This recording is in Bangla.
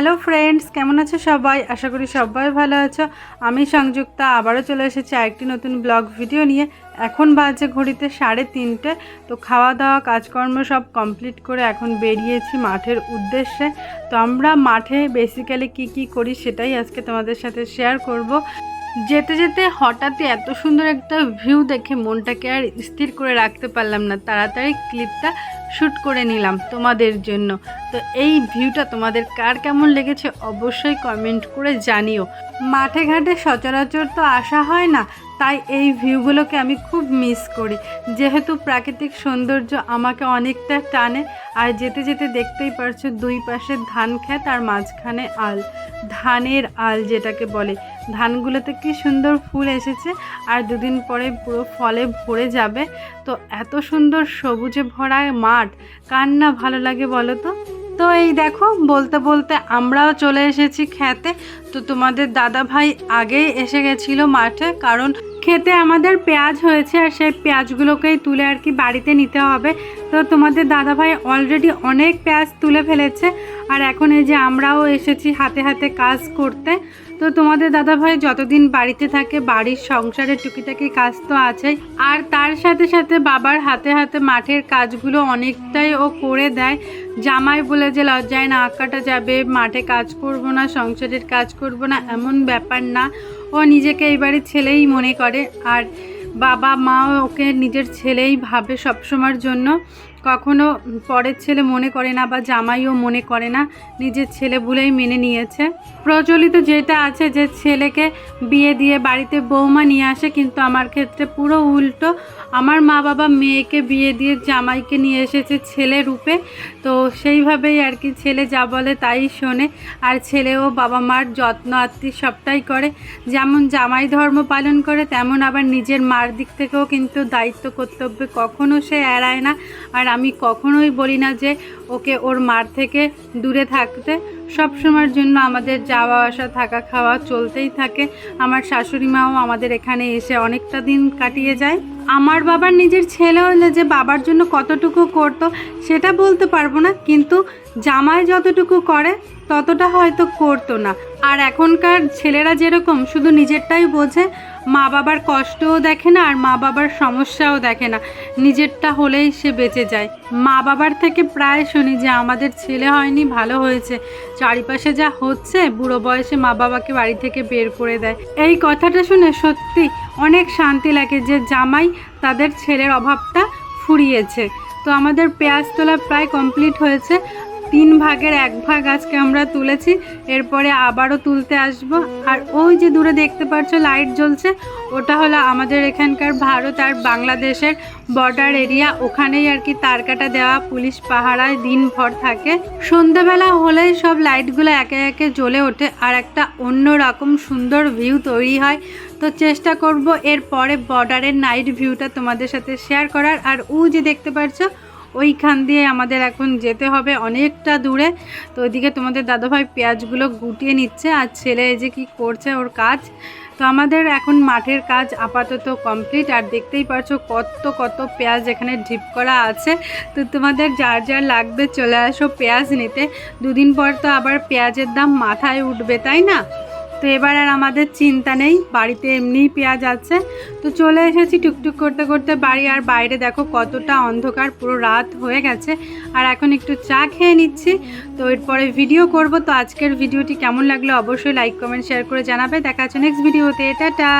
হ্যালো ফ্রেন্ডস, কেমন আছো সবাই? আশা করি সবাই ভালো আছো। আমি সংযুক্তা, আবারও চলে এসেছি আরেকটি নতুন ব্লগ ভিডিও নিয়ে। এখন বাজে ঘড়িতে সাড়ে তিনটে। তো খাওয়া দাওয়া, কাজকর্ম সব কমপ্লিট করে এখন বেরিয়েছি মাঠের উদ্দেশ্যে। তো আমরা মাঠে বেসিক্যালি কি কি করি সেটাই আজকে তোমাদের সাথে শেয়ার করব। যেতে যেতে হঠাৎই এত সুন্দর একটা ভিউ দেখে মনটাকে আর স্থির করে রাখতে পারলাম না। তাড়াতাড়ি ক্লিপটা শ্যুট করে নিলাম তোমাদের জন্য। তো এই ভিউটা তোমাদের কার কেমন লেগেছে অবশ্যই কমেন্ট করে জানিও। মাঠে ঘাটে সচরাচর তো আসা হয় না, তাই এই ভিউগুলোকে আমি খুব মিস করি। যেহেতু প্রাকৃতিক সৌন্দর্য আমাকে অনেকটা টানে, আর যেতে যেতে দেখতেই পারছ দুই পাশে ধান ক্ষেত আর মাঝখানে আল। ধানের আল যেটাকে বলে। ধানগুলোতে কি সুন্দর ফুল এসেছে আর দুদিন পরে পুরো ফলে ভরে যাবে। তো এত সুন্দর সবুজে ভরা মাঠ, কার না ভালো লাগে বলো তো? তো এই দেখো, বলতে বলতে আমরাও চলে এসেছি খেতে। তো তোমাদের দাদা ভাই আগেই এসে গেছিল মাঠে, কারণ খেতে আমাদের পেঁয়াজ হয়েছে আর সেই পেঁয়াজগুলোকেই তুলে আর কি বাড়িতে নিতে হবে। তো তোমাদের দাদা ভাই অলরেডি অনেক পেঁয়াজ তুলে ফেলেছে আর এখন এই যে আমরাও এসেছি হাতে হাতে কাজ করতে। তো তোমাদের দাদা ভাই যতদিন বাড়িতে থাকে, বাড়ির সংসারের টুকিটাকি কাজ তো আছেই। আর তার সাথে সাথে বাবার হাতে হাতে মাঠের কাজগুলো অনেকটাই ও করে দেয়। জামাই বলে যে, লজ্জায় না আঁকাটা যাবে, মাঠে কাজ করব না, সংসারের কাজ করব না, এমন ব্যাপার না। ও নিজেকে এইবারে ছেলেই মনে করে। আর বাবা মা ওকে নিজের ছেলেই ভাবে সবসময়ের জন্য। কখনো পরের ছেলে মনে করে না বা জামাইও মনে করে না, নিজের ছেলে বলেই মেনে নিয়েছে। প্রচলিত যেটা আছে যে ছেলেকে বিয়ে দিয়ে বাড়িতে বৌমা নিয়ে আসে, কিন্তু আমার ক্ষেত্রে পুরো উল্টো। আমার মা বাবা মেয়েকে বিয়ে দিয়ে জামাইকে নিয়ে এসেছে ছেলে রূপে। তো সেইভাবেই আর কি ছেলে যা বলে তাই শোনে। আর ছেলেও বাবা মার যত্ন আত্মি সবটাই করে। যেমন জামাই ধর্ম পালন করে, তেমন আবার নিজের মার দিক থেকেও কিন্তু দায়িত্ব কর্তব্যে কখনো সে এড়ায় না। আর আমি কখনোই বলি না যে ওকে ওর মার থেকে দূরে থাকতে সব সময়ের জন্য আমাদের যাওয়া আসা, থাকা খাওয়া চলতেই থাকে। আমার শাশুড়ি মাও আমাদের এখানে এসে অনেকটা দিন কাটিয়ে যায়। আমার বাবার নিজের ছেলে হলে যে বাবার জন্য কতটুকু করতো সেটা বলতে পারব না, কিন্তু জামাই যতটুকু করে ততটা হয়তো করতো না। আর এখনকার ছেলেরা যেরকম শুধু নিজেরটাই বোঝে, মা বাবার কষ্টও দেখে না আর মা বাবার সমস্যাও দেখে না। নিজেরটা হলেই সে বেঁচে যায়। মা বাবার থেকে প্রায় শুনি যে আমাদের ছেলে হয়নি, ভালো হয়েছে। চারিপাশে যা হচ্ছে, বুড়ো বয়সে মা বাবাকে বাড়ি থেকে বের করে দেয়। এই কথাটা শুনে সত্যি অনেক শান্তি লাগে যে জামাই তাদের ছেলের অভাবটা ফুরিয়েছে। তো আমাদের পেঁয়াজ তোলা প্রায় কমপ্লিট হয়েছে। তিন ভাগের এক ভাগ আজকে আমরা তুলেছি, এরপরে আবারও তুলতে আসব। আর ওই যে দূরে দেখতে পাচ্ছ, লাইট জ্বলছে, ওটা হলো আমাদের এখানকার ভারত আর বাংলাদেশের বর্ডার এরিয়া ওখানেই আর কি তারকাটা দেওয়া, পুলিশ পাহারায় দিনভর থাকে। সন্ধ্যাবেলা হলেই সব লাইটগুলো একে একে জ্বলে ওঠে আর একটা অন্য রকম সুন্দর ভিউ তৈরি হয়। তো চেষ্টা করব এর পরে বর্ডারের নাইট ভিউটা তোমাদের সাথে শেয়ার করার। আর ও যে দেখতে পাচ্ছ ওইখান দিয়ে আমাদের এখন যেতে হবে অনেকটা দূরে। তো ওইদিকে তোমাদের দাদাভাই পেঁয়াজগুলো গুটিয়ে নিচ্ছে আর ছেলে এই যে কী করছে ওর কাজ। তো আমাদের এখন মাঠের কাজ আপাতত কমপ্লিট আর দেখতেই পারছ কত কত পেঁয়াজ এখানে ঢিপ করা আছে। তো তোমাদের যার যার লাগবে চলে আসো পেঁয়াজ নিতে। দুদিন পর তো আবার পেঁয়াজের দাম মাথায় উঠবে, তাই না? তো এবার আর আমাদের চিন্তা নেই, বাড়িতে এমনিই পেঁয়াজ আছে। তো চলে এসেছি টুকটুক করতে করতে বাড়ি, আর বাইরে দেখো কতটা অন্ধকার, পুরো রাত হয়ে গেছে। আর এখন একটু চা খেয়ে নিচ্ছি। তো এরপরে ভিডিও করব। তো আজকের ভিডিওটি কেমন লাগল অবশ্যই লাইক কমেন্ট শেয়ার করে জানাবে। দেখা হচ্ছে নেক্সট ভিডিওতে টাটা!